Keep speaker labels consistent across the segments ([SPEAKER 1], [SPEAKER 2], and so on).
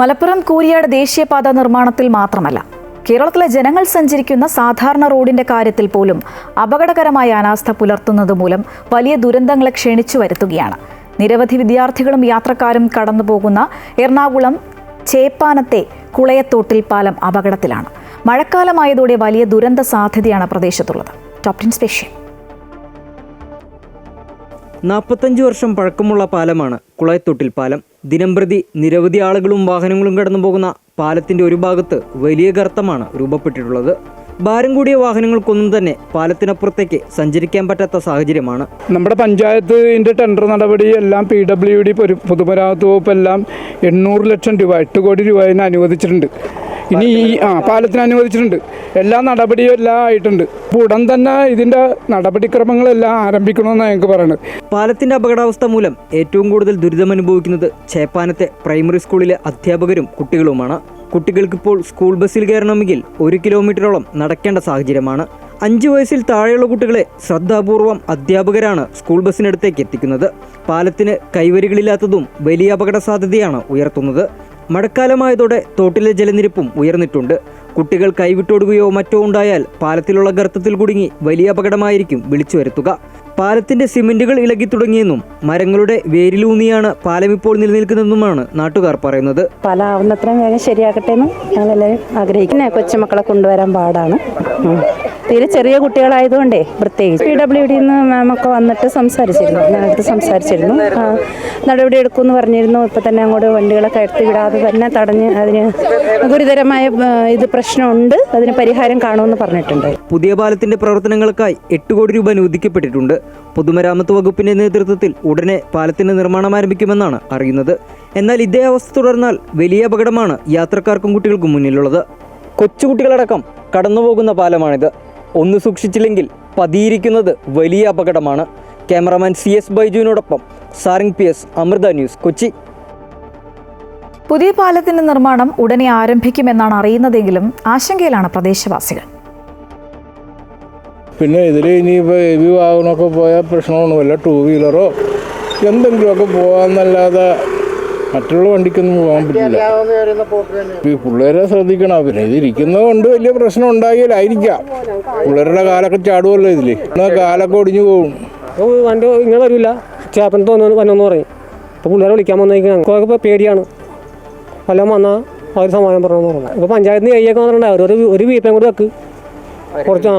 [SPEAKER 1] മലപ്പുറം കൂരിയാട് ദേശീയപാത നിർമ്മാണത്തിൽ മാത്രമല്ല കേരളത്തിലെ ജനങ്ങൾ സഞ്ചരിക്കുന്ന സാധാരണ റോഡിന്റെ കാര്യത്തിൽ പോലും അപകടകരമായ അനാസ്ഥ പുലർത്തുന്നത് മൂലം വലിയ ദുരന്തങ്ങളെ ക്ഷണിച്ചു വരുത്തുകയാണ്. നിരവധി വിദ്യാർത്ഥികളും യാത്രക്കാരും കടന്നുപോകുന്ന എറണാകുളം ചേപ്പാനത്തെ കുളയത്തോട്ടിൽ പാലം അപകടത്തിലാണ്. മഴക്കാലമായതോടെ വലിയ ദുരന്ത സാധ്യതയാണ് പ്രദേശത്തുള്ളത്. Top ten special.
[SPEAKER 2] നാൽപ്പത്തഞ്ച് വർഷം പഴക്കമുള്ള പാലമാണ് കുളയത്തൊട്ടിൽ പാലം. ദിനംപ്രതി നിരവധി ആളുകളും വാഹനങ്ങളും കടന്നു പോകുന്ന പാലത്തിന്റെ ഒരു ഭാഗത്ത് വലിയ ഗർത്തമാണ് രൂപപ്പെട്ടിട്ടുള്ളത്. ഭാരം കൂടിയ വാഹനങ്ങൾക്കൊന്നും തന്നെ പാലത്തിനപ്പുറത്തേക്ക് സഞ്ചരിക്കാൻ പറ്റാത്ത സാഹചര്യമാണ്.
[SPEAKER 3] നമ്മുടെ പഞ്ചായത്തിന്റെ ടെൻഡർ നടപടി എല്ലാം പി ഡബ്ല്യു ഡി പൊതുമരാമത്ത് വകുപ്പ് എല്ലാം എണ്ണൂറ് ലക്ഷം രൂപ എട്ട് കോടി രൂപ അനുവദിച്ചിട്ടുണ്ട്. ഇനി ഈ ആ പാലത്തിന് അനുവദിച്ചിട്ടുണ്ട് എല്ലാ നടപടിയും എല്ലാം ആയിട്ടുണ്ട്. അപ്പോൾ ഉടൻ തന്നെ ഇതിന്റെ നടപടിക്രമങ്ങളെല്ലാം ആരംഭിക്കണമെന്നാണ് ഞങ്ങൾക്ക് പറയുന്നത്
[SPEAKER 2] പാലത്തിന്റെ അപകടാവസ്ഥ മൂലം ഏറ്റവും കൂടുതൽ ദുരിതമനുഭവിക്കുന്നത് ചേപ്പാനത്തെ പ്രൈമറി സ്കൂളിലെ അധ്യാപകരും കുട്ടികളുമാണ്. കുട്ടികൾക്കിപ്പോൾ സ്കൂൾ ബസ്സിൽ കയറണമെങ്കിൽ ഒരു കിലോമീറ്ററോളം നടക്കേണ്ട സാഹചര്യമാണ്. അഞ്ച് വയസ്സിൽ താഴെയുള്ള കുട്ടികളെ ശ്രദ്ധാപൂർവം അധ്യാപകരാണ് സ്കൂൾ ബസ്സിനടുത്തേക്ക് എത്തിക്കുന്നത്. പാലത്തിന് കൈവരികളില്ലാത്തതും വലിയ അപകട സാധ്യതയാണ് ഉയർത്തുന്നത്. മഴക്കാലമായതോടെ തോട്ടിലെ ജലനിരപ്പും ഉയർന്നിട്ടുണ്ട്. കുട്ടികൾ കൈവിട്ടോടുകയോ മറ്റോ ഉണ്ടായാൽ പാലത്തിലുള്ള ഗർത്തത്തിൽ കുടുങ്ങി വലിയ അപകടമായിരിക്കും വിളിച്ചു വരുത്തുക. പാലത്തിന്റെ സിമെന്റുകൾ ഇളകി തുടങ്ങിയെന്നും മരങ്ങളുടെ വേരിലൂന്നിയാണ് പാലം ഇപ്പോൾ നിലനിൽക്കുന്നതെന്നുമാണ് നാട്ടുകാർ പറയുന്നത്.
[SPEAKER 4] പല ആവുന്നത്രയും വേഗം ശരിയാക്കട്ടെ എന്ന് ഞങ്ങളെല്ലാവരും ആഗ്രഹിക്കുന്നത് കൊച്ചുമക്കളെ കൊണ്ടുവരാൻ പാടാണ്. തീരെ ചെറിയ കുട്ടികളായതുകൊണ്ടേ പ്രത്യേകിച്ച് പി ഡബ്ല്യു ഡി നിന്ന് മാമൊക്കെ വന്നിട്ട് സംസാരിച്ചിരുന്നു. ഞങ്ങൾക്ക് സംസാരിച്ചിരുന്നു. നടപടി എടുക്കുമെന്ന് പറഞ്ഞിരുന്നു. ഇപ്പം തന്നെ അങ്ങോട്ട് വണ്ടികളൊക്കെ എടുത്ത് വിടാതെ തന്നെ തടഞ്ഞ് അതിന് ഗുരുതരമായ ഇത് പ്രശ്നമുണ്ട്. അതിന് പരിഹാരം കാണുമെന്ന് പറഞ്ഞിട്ടുണ്ട്.
[SPEAKER 2] പുതിയ പാലത്തിന്റെ പ്രവർത്തനങ്ങൾക്കായി എട്ട് കോടി രൂപ അനുവദിക്കപ്പെട്ടിട്ടുണ്ട്. പൊതുമരാമത്ത് വകുപ്പിന്റെ നേതൃത്വത്തിൽ ഉടനെ പാലത്തിന്റെ നിർമ്മാണം ആരംഭിക്കുമെന്നാണ് അറിയുന്നത്. എന്നാൽ ഇതേ അവസ്ഥ തുടർന്നാൽ വലിയ അപകടമാണ് യാത്രക്കാർക്കും കുട്ടികൾക്കും മുന്നിലുള്ളത്. കൊച്ചുകുട്ടികളടക്കം കടന്നുപോകുന്ന പാലമാണിത്. ഒന്ന് സൂക്ഷിച്ചില്ലെങ്കിൽ പതിയിരിക്കുന്നത് വലിയ അപകടമാണ്. ക്യാമറമാൻ സി എസ് ബൈജുവിനോടൊപ്പം സാറിംഗ് P S Amrita news Kochi.
[SPEAKER 1] പുതിയ പാലത്തിന്റെ നിർമ്മാണം ഉടനെ ആരംഭിക്കുമെന്നാണ് അറിയുന്നതെങ്കിലും ആശങ്കയിലാണ് പ്രദേശവാസികൾ.
[SPEAKER 5] പിന്നെ ഇതിൽ ഇനിയിപ്പോൾ ഹെവി വാഹനമൊക്കെ പോയാൽ പ്രശ്നമൊന്നുമില്ല. ടൂ വീലറോ എന്തെങ്കിലുമൊക്കെ പോകാമെന്നല്ലാതെ മറ്റുള്ള വണ്ടിക്കൊന്നും പോകാൻ പറ്റില്ല. ഈ പിള്ളേരെ ശ്രദ്ധിക്കണം. പിന്നെ ഇതിരിക്കുന്നത് കൊണ്ട് വലിയ പ്രശ്നം ഉണ്ടാകില്ലായിരിക്കാം പിള്ളേരുടെ കാലൊക്കെ ചാടുമല്ലോ ഇതിൽ എന്നാൽ കാലൊക്കെ ഒടിഞ്ഞു പോകും
[SPEAKER 6] വണ്ടി ഇങ്ങനെ വരില്ല ചേപ്പൻ തോന്നുന്നു വന്നെന്ന് പറയും. അപ്പോൾ പിള്ളേരെ വിളിക്കാൻ വന്നേക്കാൻ ഇപ്പോൾ പേടിയാണ്. വല്ലതും വന്നാൽ അവർ സമാധാനം പറഞ്ഞു പറഞ്ഞു ഇപ്പോൾ പഞ്ചായത്തിന് കൈയൊക്കെ വന്നിട്ടുണ്ടാവും. ഒരു ഒരു വീപ്പയും കൂടി വെക്ക്. കുറച്ച് ആ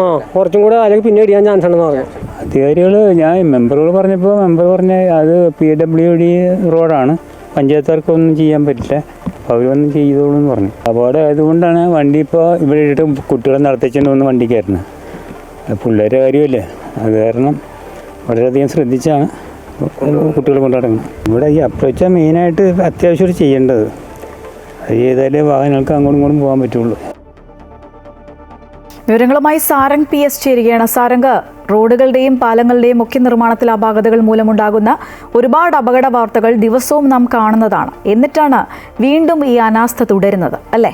[SPEAKER 6] ആ കുറച്ചും കൂടെ അല്ലെങ്കിൽ പിന്നെ ഇടിയാൻ ചാൻസ് ഉണ്ടെന്ന് പറഞ്ഞു.
[SPEAKER 7] അധികാരികൾ ഞാൻ മെമ്പറുകൾ പറഞ്ഞപ്പോൾ മെമ്പർ പറഞ്ഞ അത് പി ഡബ്ല്യു ഡി റോഡാണ്. പഞ്ചായത്തുകാർക്കൊന്നും ചെയ്യാൻ പറ്റില്ല. അപ്പോൾ അവരൊന്നും ചെയ്തോളൂ എന്ന് പറഞ്ഞു. അപകടം ആയതുകൊണ്ടാണ് വണ്ടി ഇപ്പോൾ ഇവിടെ ഇട്ട് കുട്ടികളെ നടത്തിച്ചുകൊണ്ട് വന്ന് വണ്ടി കയറുന്നത്. അത് പിള്ളേരെ കാര്യമല്ലേ? അത് കാരണം വളരെയധികം ശ്രദ്ധിച്ചാണ് കുട്ടികൾ കൊണ്ടുനടക്കുന്നത് ഇവിടെ ഈ അപ്രോച്ചാണ് മെയിനായിട്ട് അത്യാവശ്യം ചെയ്യേണ്ടത്. അത് ചെയ്താലേ വാഹനങ്ങൾക്ക് അങ്ങോട്ടും ഇങ്ങോട്ടും പോകാൻ പറ്റുള്ളൂ.
[SPEAKER 1] വിവരങ്ങളുമായി സാരംഗ് പി എസ് ചേരുകയാണ് സാരംഗ്. റോഡുകളുടെയും പാലങ്ങളുടെയും ഒക്കെ നിർമ്മാണത്തിൽ അപാകതകൾ മൂലമുണ്ടാകുന്ന ഒരുപാട് അപകട വാർത്തകൾ ദിവസവും നാം കാണുന്നതാണ്. എന്നിട്ടാണ് വീണ്ടും ഈ അനാസ്ഥ തുടരുന്നത്. അല്ലേ?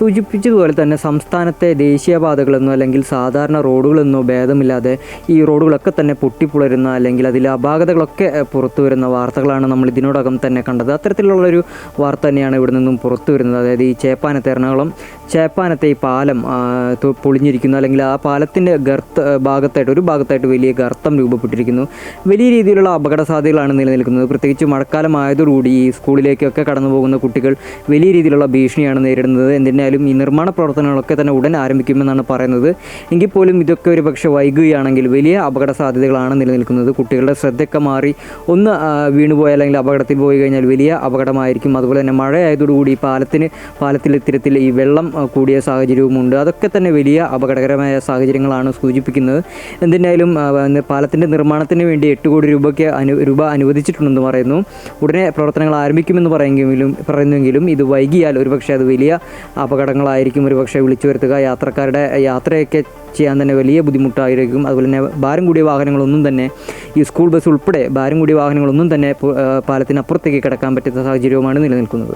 [SPEAKER 2] സൂചിപ്പിച്ചതുപോലെ തന്നെ സംസ്ഥാനത്തെ ദേശീയപാതകളെന്നോ അല്ലെങ്കിൽ സാധാരണ റോഡുകളെന്നോ ഭേദമില്ലാതെ ഈ റോഡുകളൊക്കെ തന്നെ പൊട്ടിപ്പുളരുന്ന അല്ലെങ്കിൽ അതിൽ അപാകതകളൊക്കെ പുറത്തു വരുന്ന വാർത്തകളാണ് നമ്മൾ ഇതിനോടകം തന്നെ കണ്ടത്. അത്തരത്തിലുള്ളൊരു വാർത്ത തന്നെയാണ് ഇവിടെ നിന്നും പുറത്തു വരുന്നത് അതായത് ഈ ചേപ്പാനത്തെ എറണാകുളം ചേപ്പാനത്തെ ഈ പാലം പൊളിഞ്ഞിരിക്കുന്നു. അല്ലെങ്കിൽ ആ പാലത്തിന്റെ ഗർത്ത ഭാഗത്തായിട്ട് ഒരു ഭാഗത്തായിട്ട് വലിയ ഗർത്തം രൂപപ്പെട്ടിരിക്കുന്നു. വലിയ രീതിയിലുള്ള അപകട സാധ്യതകളാണ് നിലനിൽക്കുന്നത്. പ്രത്യേകിച്ച് മഴക്കാലം ആയതോടുകൂടി ഈ സ്കൂളിലേക്കൊക്കെ കടന്നു പോകുന്ന കുട്ടികൾ വലിയ രീതിയിലുള്ള ഭീഷണിയാണ് നേരിടുന്നത്. എന്തിനായാലും ഈ നിർമ്മാണ പ്രവർത്തനങ്ങളൊക്കെ തന്നെ ഉടൻ ആരംഭിക്കുമെന്നാണ് പറയുന്നത്. എങ്കിൽ പോലും ഇതൊക്കെ ഒരു പക്ഷേ വൈകുകയാണെങ്കിൽ വലിയ അപകട സാധ്യതകളാണ് നിലനിൽക്കുന്നത്. കുട്ടികളുടെ ശ്രദ്ധയൊക്കെ മാറി ഒന്ന് വീണുപോയാൽ അല്ലെങ്കിൽ അപകടത്തിൽ പോയി കഴിഞ്ഞാൽ വലിയ അപകടമായിരിക്കും. അതുപോലെ തന്നെ മഴ ആയതോടുകൂടി പാലത്തിന് പാലത്തിൽ ഇത്തരത്തിൽ ഈ വെള്ളം കൂടിയ സാഹചര്യവുമുണ്ട്. അതൊക്കെ തന്നെ വലിയ അപകടകരമായ സാഹചര്യങ്ങളാണ് സൂചിപ്പിക്കുന്നത്. എന്തിനായാലും പാലത്തിന്റെ നിർമ്മാണത്തിന് വേണ്ടി എട്ട് കോടി രൂപയ്ക്ക് അനു രൂപ അനുവദിച്ചിട്ടുണ്ടെന്ന് പറയുന്നു. ഉടനെ പ്രവർത്തനങ്ങൾ ആരംഭിക്കുമെന്ന് പറയുമെങ്കിലും പറയുന്നുവെങ്കിലും ഇത് വൈകിയാൽ ഒരുപക്ഷെ അത് വലിയ അപകടങ്ങളായിരിക്കും. ഒരുപക്ഷെ വിളിച്ചു വരുത്തുക യാത്രക്കാരുടെ യാത്രയൊക്കെ ചെയ്യാൻ തന്നെ വലിയ ബുദ്ധിമുട്ടായിരിക്കും. അതുപോലെ തന്നെ ഭാരം കൂടിയ വാഹനങ്ങളൊന്നും തന്നെ ഈ സ്കൂൾ ബസ് ഉൾപ്പെടെ ഭാരം കൂടിയ വാഹനങ്ങളൊന്നും തന്നെ പാലത്തിനപ്പുറത്തേക്ക് കിടക്കാൻ പറ്റുന്ന സാഹചര്യവുമാണ് നിലനിൽക്കുന്നത്.